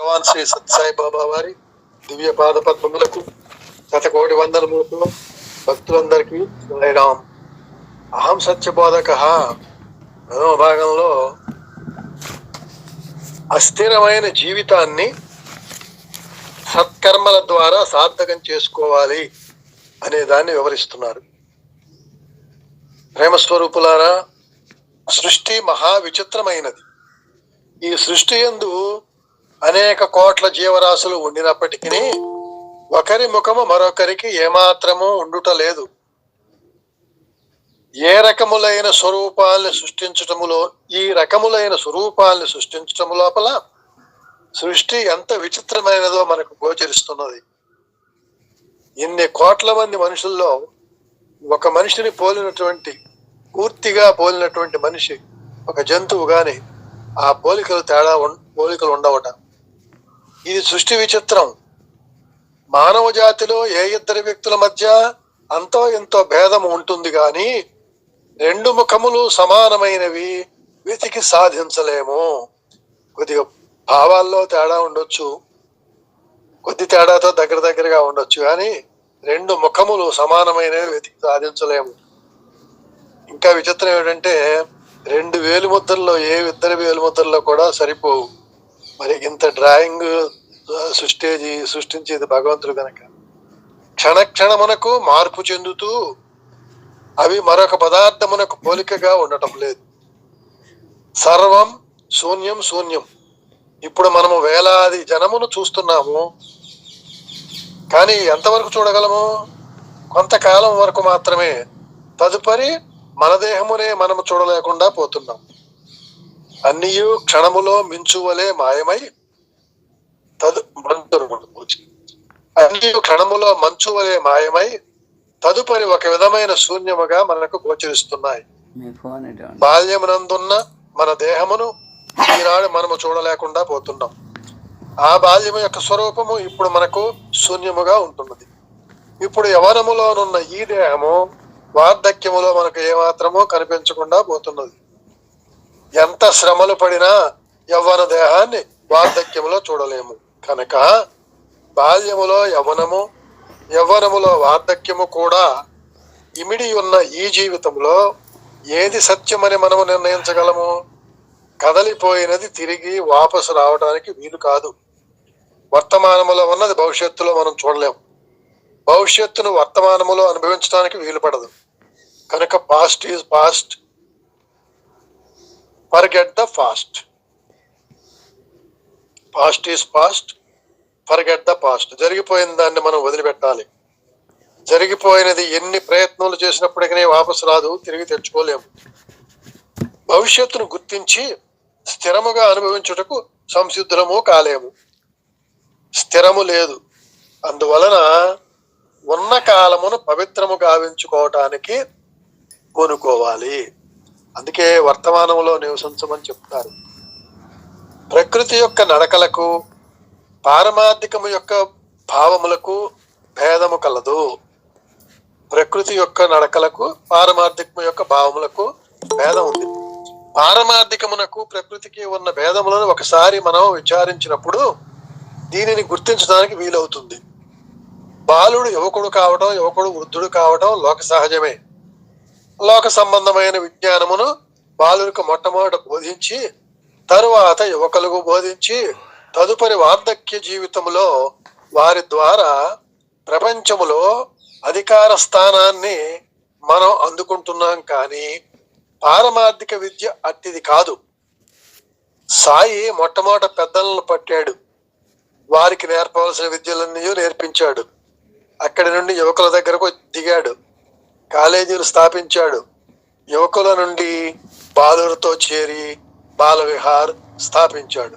భగవాన్ శ్రీ సత్సాయి బాబా వారి దివ్య పాద పద్మములకు శతకోటి వందనములకు భక్తులందరికీ సాయిరామ్ అహం సత్యబోధక ప్రథమ భాగంలో అస్థిరమైన జీవితాన్ని సత్కర్మల ద్వారా సార్థకం చేసుకోవాలి అనే దాన్ని వివరిస్తున్నారు. ప్రేమస్వరూపులారా సృష్టి మహా విచిత్రమైనది. ఈ సృష్టి యందు అనేక కోట్ల జీవరాశులు ఉండినప్పటికీ ఒకరి ముఖము మరొకరికి ఏమాత్రము ఉండుట లేదు. ఏ రకములైన స్వరూపాల్ని సృష్టించటములో ఈ రకములైన స్వరూపాల్ని సృష్టించటము లోపల సృష్టి ఎంత విచిత్రమైనదో మనకు గోచరిస్తున్నది. ఇన్ని కోట్ల మంది మనుషుల్లో ఒక మనిషిని పోలినటువంటి పూర్తిగా పోలినటువంటి మనిషి ఒక జంతువు కానీ ఆ పోలికలు తేడా పోలికలు ఉండవట. ఇది సృష్టి విచిత్రం. మానవ జాతిలో ఏ ఇద్దరి వ్యక్తుల మధ్య అంతో ఎంతో భేదం ఉంటుంది గాని రెండు ముఖములు సమానమైనవి వెతికి సాధించలేము. కొద్దిగా భావాల్లో తేడా ఉండొచ్చు. కొద్ది తేడాతో దగ్గర దగ్గరగా ఉండొచ్చు కానీ రెండు ముఖములు సమానమైనవి వెతికి సాధించలేము. ఇంకా విచిత్రం ఏంటంటే రెండు వేలు ముద్రల్లో ఏ ఇద్దరు వేలు ముద్రల్లో కూడా సరిపోవు. మరి ఇంత డ్రాయింగ్ సృష్టి సృష్టించేది భగవంతుడు కనుక క్షణక్షణమునకు మార్పు చెందుతూ అవి మరొక పదార్థమునకు పోలికగా ఉండటం లేదు. సర్వం శూన్యం శూన్యం. ఇప్పుడు మనము వేలాది జనమును చూస్తున్నాము. కానీ ఎంతవరకు చూడగలము? కొంతకాలం వరకు మాత్రమే. తదుపరి మన దేహమునే మనము చూడలేకుండా పోతున్నాం. అన్నియు క్షణములో మించువలే మాయమై తదు అన్ని క్షణములో మంచు వలె మాయమై తదుపరి ఒక విధమైన శూన్యముగా మనకు గోచరిస్తున్నాయి. బాల్యమునందున్న మన దేహమును ఈనాడు మనము చూడలేకుండా పోతున్నాం. ఆ బాల్యము యొక్క స్వరూపము ఇప్పుడు మనకు శూన్యముగా ఉంటున్నది. ఇప్పుడు యవనములోనున్న ఈ దేహము వార్ధక్యములో మనకు ఏమాత్రమూ కనిపించకుండా పోతున్నది. ఎంత శ్రమలు పడినా యవ్వన దేహాన్ని వార్ధక్యములో చూడలేము. కనుక బాల్యములో యవ్వనము యవ్వనములో వార్ధక్యము కూడా ఇమిడి ఉన్న ఈ జీవితంలో ఏది సత్యమని మనము నిర్ణయించగలము? కదలిపోయినది తిరిగి వాపసు రావడానికి వీలు కాదు. వర్తమానములో ఉన్నది భవిష్యత్తులో మనం చూడలేము భవిష్యత్తును వర్తమానములో అనుభవించడానికి వీలు పడదు కనుక past is past forget the fast past is past forget the past జరిగిపోయిన దాన్ని మనం వదిలిపెట్టాలి. జరిగిపోయినది ఎన్ని ప్రయత్నాలు చేసినప్పటికీ వాపసు రాదు తిరిగి తెచ్చుకోలేము. భవిష్యత్తును గుర్తించి స్థిరముగా అనుభవించుటకు సంసిద్ధము కాలేము. స్థిరము లేదు. అందువలన ఉన్న కాలమును పవిత్రము గావించుకోవటానికి కొనుక్కోవాలి అందుకే వర్తమానంలో నివసించమని చెప్తారు. ప్రకృతి యొక్క నడకలకు పారమార్థికము యొక్క భావములకు భేదము కలదు. ప్రకృతి యొక్క నడకలకు పారమార్థికము యొక్క భావములకు భేదం ఉంది. పారమార్థికమునకు ప్రకృతికి ఉన్న భేదములను ఒకసారి మనం విచారించినప్పుడు దీనిని గుర్తించడానికి వీలవుతుంది. బాలుడు యువకుడు కావడం యువకుడు వృద్ధుడు కావడం లోక సహజమే. లోక సంబంధమైన విజ్ఞానమును బాలులకు మొట్టమొదట బోధించి తరువాత యువకులకు బోధించి తదుపరి వార్ధక్య జీవితంలో వారి ద్వారా ప్రపంచములో అధికార స్థానాన్ని మనం అందుకుంటున్నాం కానీ పారమార్థిక విద్య అట్టిది కాదు. సాయి మొట్టమొదట పెద్దలను పట్టాడు. వారికి నేర్పవలసిన విద్యలన్నీ నేర్పించాడు. అక్కడి నుండి యువకుల దగ్గరకు దిగాడు. కాలేజీలు స్థాపించాడు. యువకుల నుండి బాలులతో చేరి బాలవిహార్ స్థాపించాడు.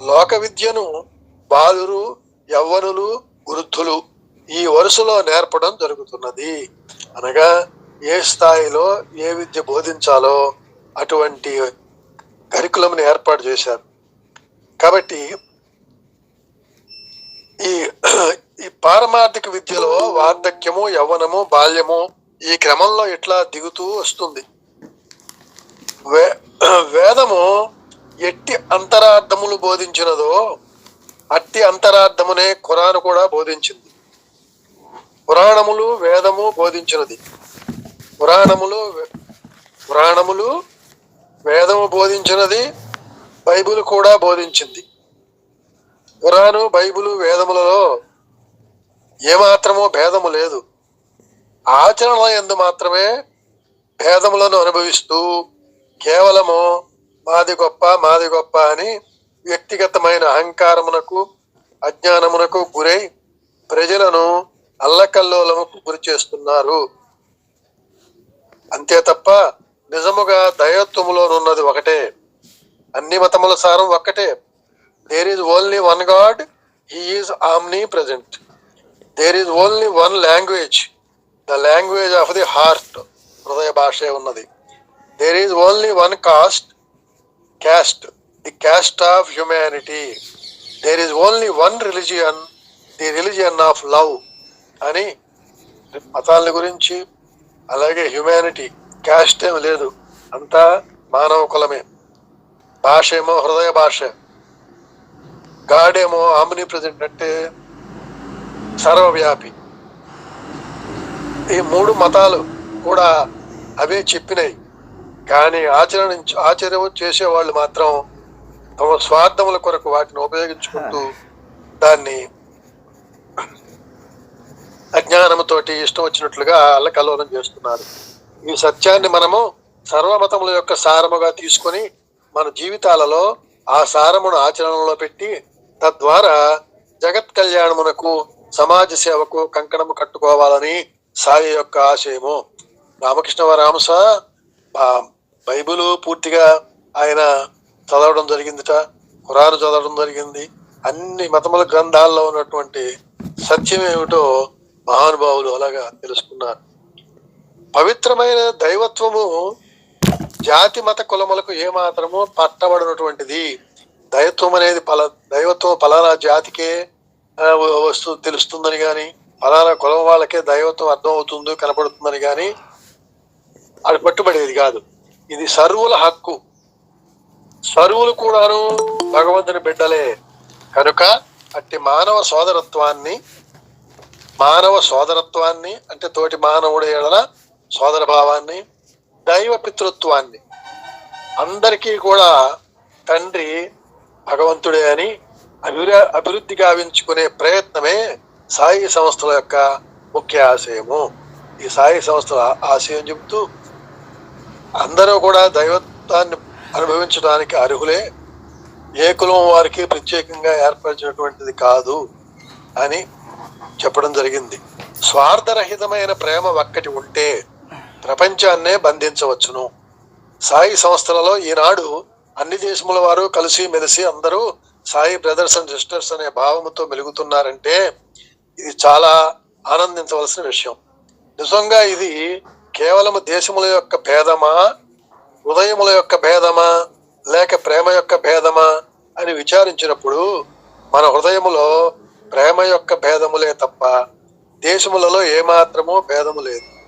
లోక విద్యను బాలురు యవ్వనులు వృద్ధులు ఈ వరుసలో నేర్పడం జరుగుతున్నది. అనగా ఏ స్థాయిలో ఏ విద్య బోధించాలో అటువంటి కరికులంని ఏర్పాటు చేశారు. కాబట్టి ఈ ఈ పారమార్థిక విద్యలో వార్ధక్యము యవ్వనము బాల్యము ఈ క్రమంలో ఇట్లా దిగుతూ వస్తుంది. వే వేదము ఎట్టి అంతరార్థములు బోధించినదో అట్టి అంతరార్థమునే ఖురాను కూడా బోధించింది. పురాణములు వేదము బోధించినది. పురాణములు పురాణములు వేదము బోధించినది బైబిల్ కూడా బోధించింది. పురాణు బైబిలు వేదములలో ఏమాత్రమో భేదము లేదు. ఆచరణల ఎందు మాత్రమే భేదములను అనుభవిస్తూ కేవలము మాది గొప్ప మాది గొప్ప అని వ్యక్తిగతమైన అహంకారమునకు అజ్ఞానమునకు గురై ప్రజలను అల్లకల్లోలముకు గురి చేస్తున్నారు. అంతే తప్ప నిజముగా దైవత్వములోనున్నది ఒకటే. అన్ని మతముల సారం ఒక్కటే. There is only one God he is omnipresent there is only one language the language of the heart హృదయ భాషే ఉన్నది. There is only one cast caste the caste of humanity there is only one religion the religion of love అని మతాల గురించి అలాగే humanity caste ఏమి లేదు. అంతా మానవ కులమే. భాష ఏమో హృదయ భాష. గాడ్ ఏమో ఆమ్ని ప్రజెంట్ అంటే సర్వవ్యాపి. ఈ మూడు మతాలు కూడా అవే చెప్పినాయి. కానీ ఆచరణ ఆచరణ చేసేవాళ్ళు మాత్రం తమ స్వార్థముల కొరకు వాటిని ఉపయోగించుకుంటూ దాన్ని అజ్ఞానముతోటి ఇష్టం వచ్చినట్లుగా అల్లకల్లోలం చేస్తున్నారు. ఈ సత్యాన్ని మనము సర్వమతముల యొక్క సారముగా తీసుకొని మన జీవితాలలో ఆ సారమును ఆచరణలో పెట్టి తద్వారా జగత్ కళ్యాణమునకు సమాజ సేవకు కంకణము కట్టుకోవాలని సాయి యొక్క ఆశయము. రామకృష్ణ రామస బైబిల్ పూర్తిగా ఆయన చదవడం జరిగిందిట ఖురాను చదవడం జరిగింది. అన్ని మతముల గ్రంథాల్లో ఉన్నటువంటి సత్యం ఏమిటో మహానుభావులు అలాగా తెలుసుకున్నారు. పవిత్రమైన దైవత్వము జాతి మత కులములకు ఏమాత్రము పట్టబడినటువంటిది. దైవత్వం అనేది పల దైవత్వం పలానా జాతికే వస్తు తెలుస్తుందని కానీ ఫలానా కులం వాళ్ళకే దైవత్వం అర్థం అవుతుందో కనపడుతుందని కానీ అది పట్టుబడేది కాదు. ఇది సర్వుల హక్కు. సర్వులు కూడాను భగవంతుని బిడ్డలే. కనుక అట్టి మానవ సోదరత్వాన్ని మానవ సోదరత్వాన్ని అంటే తోటి మానవుడు ఎడల సోదర భావాన్ని దైవ పితృత్వాన్ని అందరికీ కూడా తండ్రి భగవంతుడే అని అభివృ అభివృద్ధి గావించుకునే ప్రయత్నమే సాయి సంస్థల యొక్క ముఖ్య ఆశయము. ఈ సాయి సంస్థల ఆశయం చెబుతూ అందరూ కూడా దైవత్వాన్ని అనుభవించడానికి అర్హులే. ఏ కులం వారికి ప్రత్యేకంగా ఏర్పరిచినటువంటిది కాదు అని చెప్పడం జరిగింది. స్వార్థరహితమైన ప్రేమ ఒక్కటి ఉంటే ప్రపంచాన్నే బంధించవచ్చును. సాయి సంస్థలలో ఈనాడు అన్ని దేశముల వారు కలిసి మెలిసి అందరూ సాయి బ్రదర్స్ అండ్ సిస్టర్స్ అనే భావముతో మెలుగుతున్నారంటే ఇది చాలా ఆనందించవలసిన విషయం. నిజంగా ఇది కేవలం దేశముల యొక్క భేదమా? హృదయముల యొక్క భేదమా? లేక ప్రేమ యొక్క భేదమా? అని విచారించినప్పుడు మన హృదయములో ప్రేమ యొక్క భేదములే తప్ప దేశములలో ఏమాత్రమో భేదము లేదు.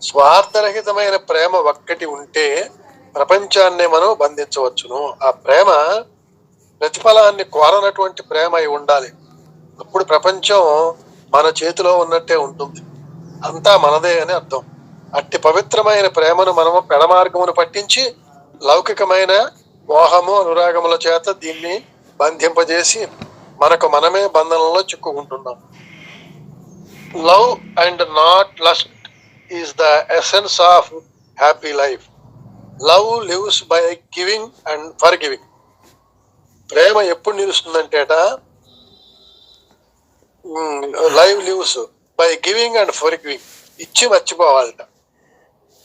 స్వార్థరహితమైన ప్రేమ ఒక్కటి ఉంటే ప్రపంచాన్ని మనం బంధించవచ్చును. ఆ ప్రేమ ప్రతిఫలాన్ని కోరనటువంటి ప్రేమ అయి ఉండాలి. అప్పుడు ప్రపంచం మన చేతిలో ఉన్నట్టే ఉంటుంది. అంతా మనదే అని అర్థం. అట్టి పవిత్రమైన ప్రేమను మనము పెడమార్గమును పట్టించి లౌకికమైన మోహము అనురాగముల చేత దీన్ని బంధింపజేసి మనకు మనమే బంధనంలో చిక్కుకుంటున్నాం. Love and not lust is the essence of happy life. Love lives by giving and forgiving ప్రేమ ఎప్పుడు నిలుస్తుందంటేట live lives by giving and forgiving ఇచ్చి మర్చిపోవాలట.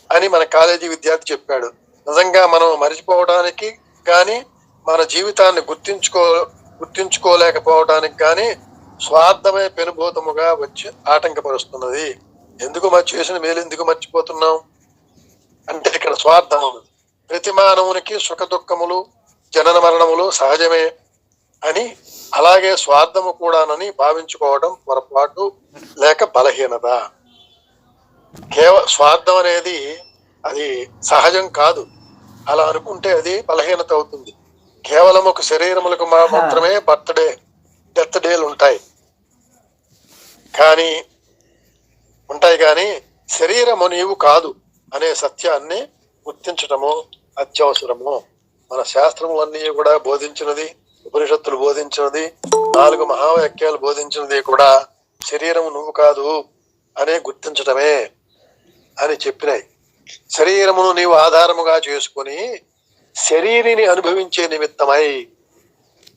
అని మన కాలేజీ విద్యార్థి చెప్పాడు. నిజంగా మనం మర్చిపోవడానికి కానీ మన జీవితాన్ని గుర్తించుకో గుర్తించుకోలేకపోవడానికి కానీ స్వార్థమే పెనుభూతముగా వచ్చి ఆటంకపరుస్తున్నది. ఎందుకు మరి చేసిన మేలు ఎందుకు మర్చిపోతున్నాం అంటే ఇక్కడ స్వార్థం ఉన్నది. ప్రతి మానవునికి సుఖ దుఃఖములు జనన మరణములు సహజమే అని అలాగే స్వార్థము కూడానని భావించుకోవడం పొరపాటు లేక బలహీనత. కేవ స్వార్థం అనేది అది సహజం కాదు. అలా అనుకుంటే అది బలహీనత అవుతుంది. కేవలం ఒక శరీరములకు మాత్రమే బర్త్డే డెత్ డేలు ఉంటాయి. కానీ ఉంటాయి కానీ శరీరము నీవు కాదు అనే సత్యాన్ని గుర్తించటము అత్యవసరము. మన శాస్త్రములన్నీ కూడా బోధించినది ఉపనిషత్తులు బోధించినది నాలుగు మహావాక్యాలు బోధించినది కూడా శరీరం నువ్వు కాదు అనే గుర్తించటమే అని చెప్పినాయి. శరీరమును నీవు ఆధారముగా చేసుకొని శరీరిని అనుభవించే నిమిత్తమై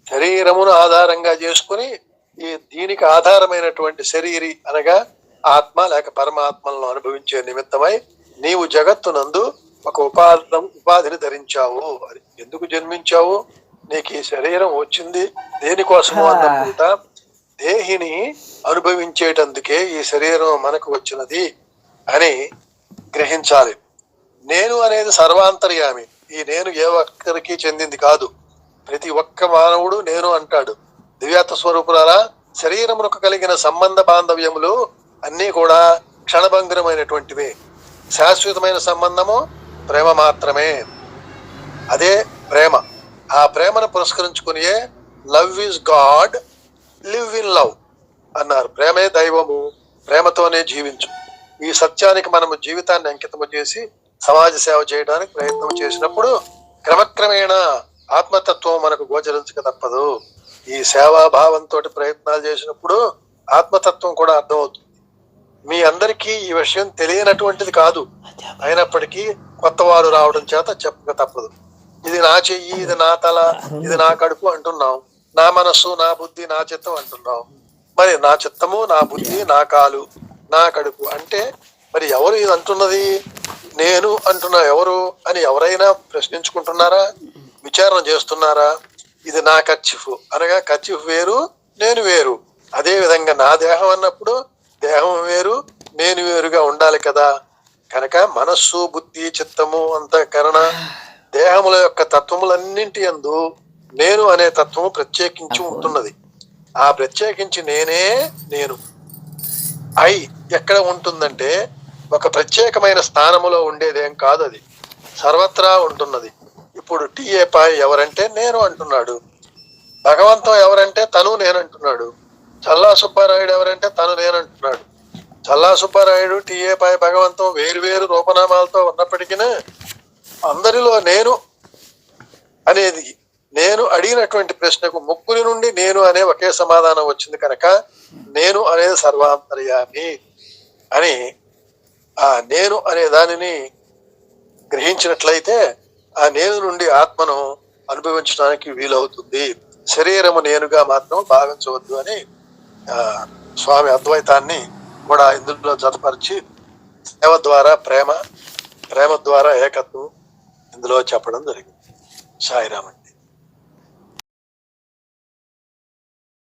శరీరమును ఆధారంగా చేసుకుని ఈ దీనికి ఆధారమైనటువంటి శరీరి అనగా ఆత్మ లేక పరమాత్మలను అనుభవించే నిమిత్తమై నీవు జగత్తునందు ఒక ఉపాధం ఉపాధిని ధరించావు అది ఎందుకు జన్మించావు? నీకు ఈ శరీరం వచ్చింది దేనికోసము అన్నప్పుడు దేహిని అనుభవించేటందుకే ఈ శరీరం మనకు వచ్చినది అని గ్రహించాలి. నేను అనేది సర్వాంతర్యామి. ఈ నేను ఏ ఒక్కరికి చెందింది కాదు. ప్రతి ఒక్క మానవుడు నేను అంటాడు. దివ్యాత్మ స్వరూపులారా శరీరమునకు కలిగిన సంబంధ బాంధవ్యములు అన్నీ కూడా క్షణభంగురమైనటువంటివే. శాశ్వతమైన సంబంధము ప్రేమ మాత్రమే. అదే ప్రేమ. ఆ ప్రేమను పురస్కరించుకునియే love is God live in love అన్నారు. ప్రేమే దైవము ప్రేమతోనే జీవించు. ఈ సత్యానికి మనము జీవితాన్ని అంకితము చేసి సమాజ సేవ చేయడానికి ప్రయత్నం చేసినప్పుడు క్రమక్రమేణా ఆత్మతత్వం మనకు గోచరించక తప్పదు. ఈ సేవాభావంతో ప్రయత్నాలు చేసినప్పుడు ఆత్మతత్వం కూడా అర్థమవుతుంది. మీ అందరికీ ఈ విషయం తెలియనటువంటిది కాదు. అయినప్పటికీ కొత్త వారు రావడం చేత చెప్పక తప్పదు. ఇది నా చెయ్యి ఇది నా తల ఇది నా కడుపు అంటున్నాం నా మనస్సు నా బుద్ధి నా చిత్తం అంటున్నాం మరి నా చిత్తము నా బుద్ధి నా కాలు నా కడుపు అంటే మరి ఎవరు ఇది అంటున్నది? నేను అంటున్నా ఎవరు అని ఎవరైనా ప్రశ్నించుకుంటున్నారా? విచారణ చేస్తున్నారా? ఇది నా కర్చిఫ్ అనగా కర్చిఫ్ వేరు నేను వేరు. అదే విధంగా నా దేహం అన్నప్పుడు దేహం వేరు నేను వేరుగా ఉండాలి కదా. కనుక మనస్సు బుద్ధి చిత్తము అంతఃకరణ దేహముల యొక్క తత్వములన్నింటి యందు నేను అనే తత్వము ప్రత్యేకించి ఉంటున్నది. ఆ ప్రత్యేకించి నేనే నేను. ఐ ఎక్కడ ఉంటుందంటే ఒక ప్రత్యేకమైన స్థానములో ఉండేదేం కాదు అది సర్వత్రా ఉంటున్నది. ఇప్పుడు టిఏ పాయ్ ఎవరంటే నేను అంటున్నాడు. భగవంతం ఎవరంటే తను నేను అంటున్నాడు. చల్లా సుబ్బారాయుడు ఎవరంటే తను నేను అంటున్నాడు. చల్లా సుబ్బారాయుడు టిఏ పాయ్ భగవంతం వేరు వేరు రూపనామాలతో ఉన్నప్పటికీ అందరిలో నేను అనేది నేను అడిగినటువంటి ప్రశ్నకు ముగ్గురి నుండి నేను అనే ఒకే సమాధానం వచ్చింది కనుక నేను అనేది సర్వాంతర్యామి అని ఆ నేను అనే దానిని గ్రహించినట్లయితే ఆ నేను నుండి ఆత్మను అనుభవించడానికి వీలవుతుంది. శరీరము నేనుగా మాత్రం భావించవద్దు అని ఆ, స్వామి అద్వైతాన్ని కూడా ఇందులో జతపరిచి సేవ ద్వారా ప్రేమ ప్రేమ ద్వారా ఏకత్వం ఇందులో చెప్పడం జరిగింది. సాయిరామండి.